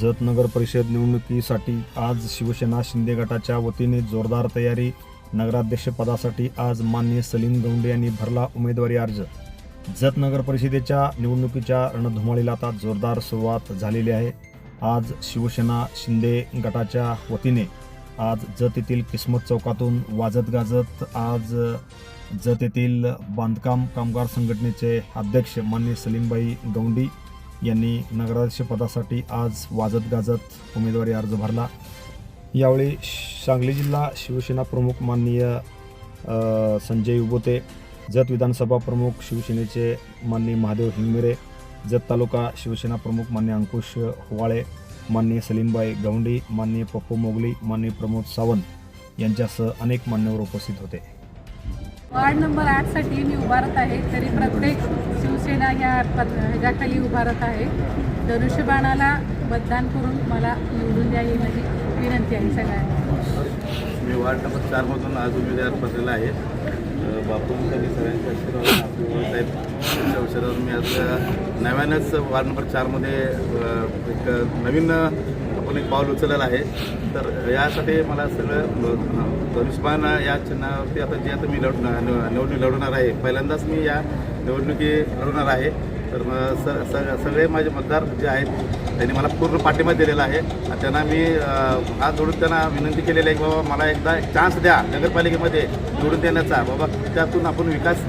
जत नगर परिषद निवडणुकीसाठी आज शिवसेना शिंदे गटाच्या वतीने जोरदार तयारी. नगराध्यक्षपदासाठी आज मान्य सलीम गौंडे यांनी भरला उमेदवारी अर्ज. जत नगर परिषदेच्या निवडणुकीच्या रणधुमाळीला आता जोरदार सुरुवात झालेली आहे. आज शिवसेना शिंदे गटाच्या वतीने आज जत येथील किस्मत चौकातून वाजत गाजत आज जत येथील बांधकाम कामगार संघटनेचे अध्यक्ष मान्य सलीमबाई गौंडी यांनी नगराध्यक्षपदासाठी आज वाजत गाजत उमेदवारी अर्ज भरला. यावेळी सांगली जिल्हा शिवसेना प्रमुख माननीय संजय उबोते जत विधानसभा प्रमुख शिवसेनेचे माननीय महादेव हिंगमिरे जत तालुका शिवसेना प्रमुख मान्य अंकुश होवाळे माननीय सलीमबाई गौंडी माननीय पप्पू मोगली माननीय प्रमोद सावंत यांच्यासह अनेक मान्यवर उपस्थित होते. वार्ड नंबर आठसाठी मी उभारत आहे. तरी प्रत्येक शिवसेना या पद ह्याच्याखाली उभारत आहे. धनुष्यबाणाला मतदान करून मला निवडून द्या ही माझी विनंती आहे सगळ्यांना. मी वार्ड नंबर चारमधून आज उमेदवार पडलेला आहे. बापू बापूंसाठी सगळ्यांच्या आशीर्वाद साहेब यांच्या मी आज नव्यानंच वार्ड नंबर चारमध्ये एक नवीन आपण एक पाऊल उचललेलं आहे. तर यासाठी मला सगळं धनुष्यबाण या चिन्हावरती आता जे आता मी लढ निवडणूक लढवणार आहे पहिल्यांदाच मी या निवडणुकी लढवणार आहे. तर मग स स- सगळे माझे मतदार जे आहेत त्यांनी मला पूर्ण पाठिंबा दिलेला आहे. आणि त्यांना मी हात जोडून त्यांना विनंती केलेली आहे की बाबा मला एकदा चान्स द्या नगरपालिकेमध्ये निवडून देण्याचा. बाबा त्यातून आपण विकास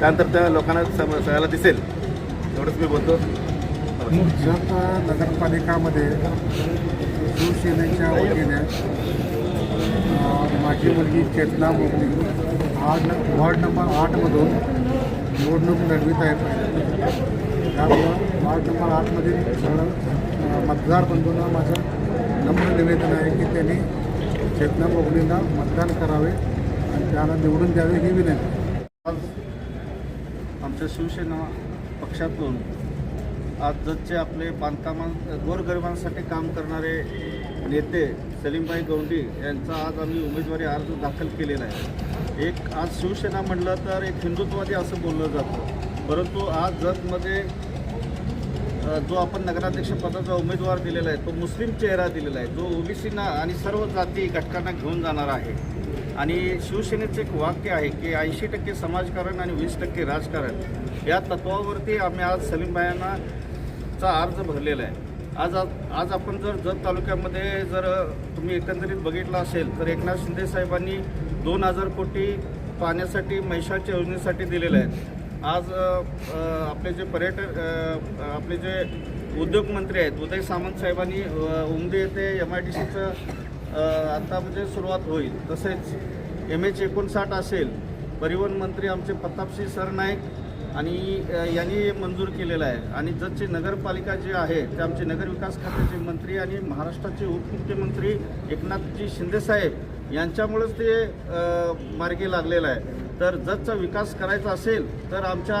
त्यानंतर त्या लोकांना सम सगळ्याला दिसेल. एवढंच मी बोलतो. जत नगरपालिकामध्ये शिवसेनेच्या वतीने माझी मुलगी चेतना मोगली आज वार्ड नंबर आठमधून निवडणूक लढवित आहेत त्यामुळं वार्ड नंबर आठमधील सगळं मतदार बंधूंना माझं नम्र निवेदन आहे की त्यांनी चेतना मोगलींना मतदान करावे आणि त्यांना निवडून द्यावे ही विनंती. आज आमच्या शिवसेना पक्षातून आज जतचे आपले बांधकामा गोरगरिबांसाठी काम करणारे नेते सलीमबाई गौंडी यांचा आज आम्ही उमेदवारी अर्ज दाखल केलेला आहे. एक आज शिवसेना म्हटलं तर एक हिंदुत्ववादी असं बोललं जातं. परंतु आज जतमध्ये जो आपण नगराध्यक्ष पदाचा उमेदवार दिलेला आहे तो मुस्लिम चेहरा दिलेला आहे जो ओबीसीना आणि सर्व जाती घटकांना घेऊन जाणार आहे. आणि शिवसेनेचं एक वाक्य आहे की ऐंशी टक्के समाजकारण आणि वीस टक्के राजकारण या तत्वावरती आम्ही आज सलीमबायांना चा अर्ज भरलेला आहे. आज आज आपण जर जत तालुक्यामध्ये जर तुम्ही एकंदरीत बघितलं असेल तर एकनाथ शिंदे साहेबांनी दोन हजार कोटी पाण्यासाठी महिषाच्या योजनेसाठी दिलेले आहेत. आज आपले जे पर्यटन आपले जे उद्योगमंत्री आहेत उदय सामंत साहेबांनी उमदे येथे एम आय डी सीचं आता म्हणजे सुरुवात होईल. तसेच एम एच एकोणसाठ असेल परिवहन मंत्री आमचे प्रतापसिंह सरनाईक आणि यांनी मंजूर केलेलं आहे. आणि जतची नगरपालिका जे आहे ते आमचे नगरविकास खात्याचे मंत्री आणि महाराष्ट्राचे उपमुख्यमंत्री एकनाथजी शिंदेसाहेब यांच्यामुळेच ते मार्गी लागलेलं आहे तर जतचा विकास करायचा असेल तर आमच्या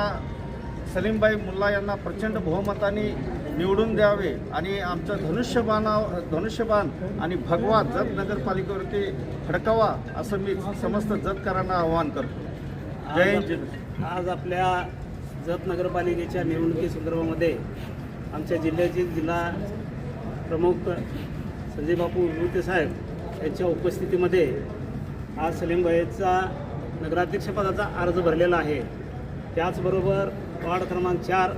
सलीमबाई मुल्ला यांना प्रचंड बहुमताने निवडून द्यावे आणि आमचं धनुष्यबाणा धनुष्यबाण आणि भगवा जत नगरपालिकेवरती फडकावा असं मी समस्त जतकरांना आवाहन करतो जय. आज आपल्या जत नगरपालिकेच्या निवडणुकी संदर्भामध्ये आमच्या जिल्ह्याचे जिल्हा प्रमुख संजय बापू साहेब यांच्या उपस्थितीमध्ये आज सलीमबाईचा नगराध्यक्षपदाचा अर्ज भरलेला आहे. त्याचबरोबर वार्ड क्रमांक चार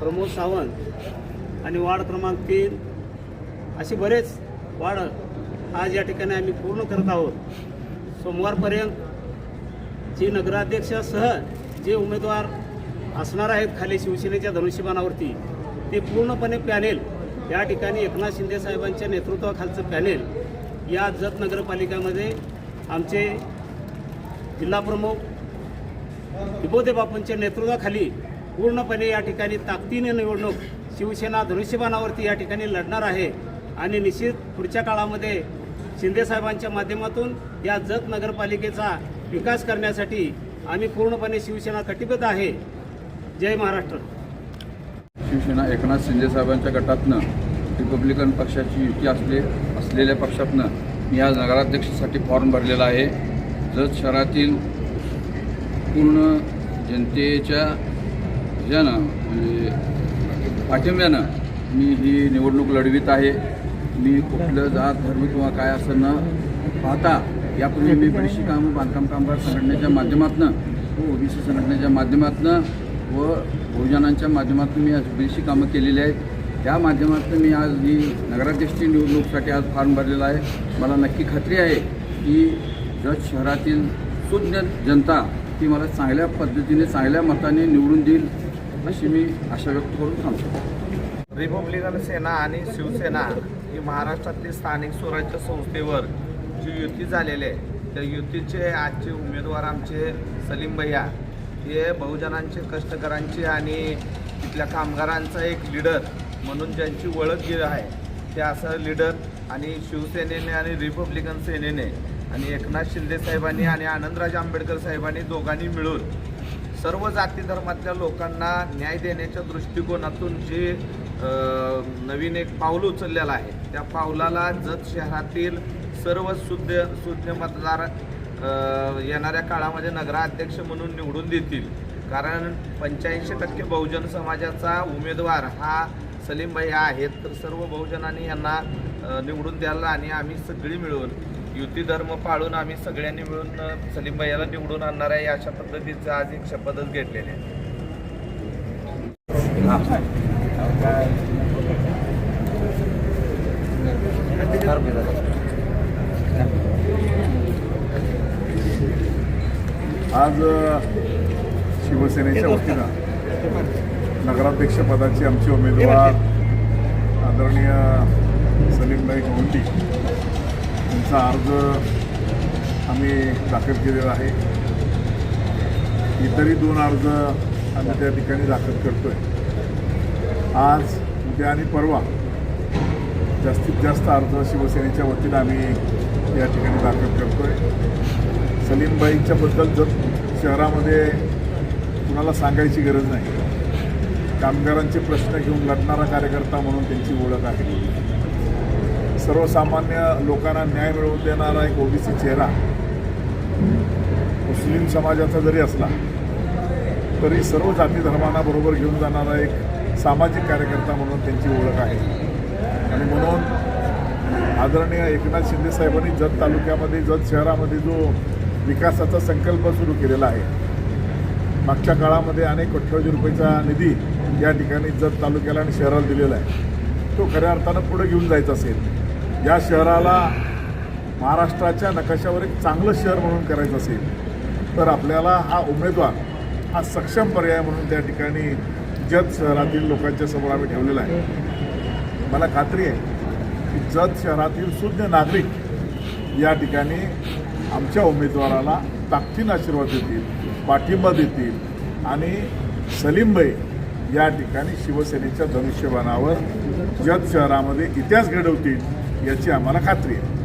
प्रमोद सावंत आणि वार्ड क्रमांक तीन असे बरेच वार्ड आज या ठिकाणी आम्ही पूर्ण करत आहोत. सोमवारपर्यंत जे नगराध्यक्षासह जे उमेदवार असणार आहेत खाली शिवसेनेच्या धनुष्यबाणावरती ते पूर्णपणे पॅनेल या ठिकाणी एकनाथ शिंदे साहेबांच्या नेतृत्वाखालचं पॅनेल या जत नगरपालिकामध्ये आमचे जिल्हाप्रमुख विभोदे बापूंच्या नेतृत्वाखाली पूर्णपणे या ठिकाणी ताकदीने निवडणूक शिवसेना धनुष्यबाणावरती या ठिकाणी लढणार आहे. आणि निश्चित पुढच्या काळामध्ये शिंदेसाहेबांच्या माध्यमातून या जत नगरपालिकेचा विकास करण्यासाठी आम्ही पूर्णपणे शिवसेना कटिबद्ध आहे. जय महाराष्ट्र. शिवसेना एकनाथ शिंदेसाहेबांच्या गटातनं रिपब्लिकन पक्षाची युती असले असलेल्या पक्षातनं मी आज नगराध्यक्षासाठी फॉर्म भरलेला आहे. जत शहरातील पूर्ण जनतेच्या ह्यानं म्हणजे पाठिंब्यानं मी ही निवडणूक लढवित आहे. मी कुठलं जात धर्म किंवा काय असं न पाहता यापूर्वी मी बरीचशी कामं बांधकाम कामगार संघटनेच्या माध्यमातून व ओबीसी संघटनेच्या माध्यमातून व बहुजनांच्या माध्यमातून मी आज बरीचशी कामं केलेली आहेत. त्या माध्यमातून मी आज ही नगराध्यक्षची निवडणूकसाठी आज फॉर्म भरलेला आहे. मला नक्की खात्री आहे की जत शहरातील सुज्ञ जनता ती मला चांगल्या पद्धतीने चांगल्या मताने निवडून देईल अशी मी आशा व्यक्त करून सांगतो. रिपब्लिकन सेना आणि शिवसेना ही महाराष्ट्रातील स्थानिक स्वराज्य संस्थेवर जी युती झालेली आहे त्या युतीचे आजचे उमेदवार आमचे सलीम भैया हे बहुजनांचे कष्टकरांचे आणि तिथल्या कामगारांचा एक लीडर म्हणून ज्यांची ओळख जी आहे ते असं लीडर आणि शिवसेनेने आणि रिपब्लिकन सेनेने आणि एकनाथ शिंदे साहेबांनी आणि आनंदराज आंबेडकर साहेबांनी दोघांनी मिळून सर्व जाती धर्मातल्या लोकांना न्याय देण्याच्या दृष्टिकोनातून जे नवीन एक पाऊल उचललेलं आहे त्या पावलाला जत शहरातील सर्व शुद्ध सुज्ञ मतदार येणाऱ्या काळामध्ये नगराध्यक्ष म्हणून निवडून देतील. कारण पंच्याऐंशी टक्के बहुजन समाजाचा उमेदवार हा सलीम भैया आहेत तर सर्व बहुजनांनी यांना निवडून द्यायला आणि आम्ही सगळी मिळून युती धर्म पाळून आम्ही सगळ्यांनी मिळून सलीम भैयाला निवडून आणणार आहे अशा पद्धतीचं आज एक शपथच घेतलेली आहे. आज शिवसेनेच्या वतीनं नगराध्यक्षपदाचे आमचे उमेदवार आदरणीय सलीमभाई गोंडी यांचा अर्ज आम्ही दाखल केलेला आहे. इतरही दोन अर्ज आम्ही त्या ठिकाणी दाखल करतो आहे आज उद्या आणि परवा जास्तीत जास्त अर्ज शिवसेनेच्या वतीनं आम्ही या ठिकाणी दाखल करतो आहे सलीमबाईंच्याबद्दल जर शहरामध्ये कुणाला सांगायची गरज नाही कामगारांचे प्रश्न घेऊन लढणारा कार्यकर्ता म्हणून त्यांची ओळख आहे. सर्वसामान्य लोकांना न्याय मिळवून देणारा एक ओबीसी चेहरा मुस्लिम समाजाचा जरी असला तरी सर्व जाती धर्मांना बरोबर घेऊन जाणारा एक सामाजिक कार्यकर्ता म्हणून त्यांची ओळख आहे. आणि म्हणून आदरणीय एकनाथ शिंदे साहेबांनी जत तालुक्यामध्ये जत शहरामध्ये जो विकासाचा संकल्प सुरू केलेला आहे मागच्या काळामध्ये अनेक कोट्यवधी रुपयाचा निधी या ठिकाणी जत तालुक्याला आणि शहराला दिलेला आहे. तो खऱ्या अर्थानं पुढे घेऊन जायचा असेल. या शहराला महाराष्ट्राच्या नकाशावर एक चांगलं शहर म्हणून करायचं असेल तर आपल्याला हा उमेदवार हा सक्षम पर्याय म्हणून त्या ठिकाणी जत शहरातील लोकांच्या समोर आम्ही ठेवलेला आहे. मला खात्री आहे की जत शहरातील शुद्ध नागरिक या ठिकाणी आमच्या उमेदवाराला ताकदीन आशीर्वाद देतील पाठिंबा देतील आणि सलीमबाई या ठिकाणी शिवसेनेच्या धनुष्यबाणावर जत शहरामध्ये इतिहास घडवतील याची आम्हाला खात्री आहे.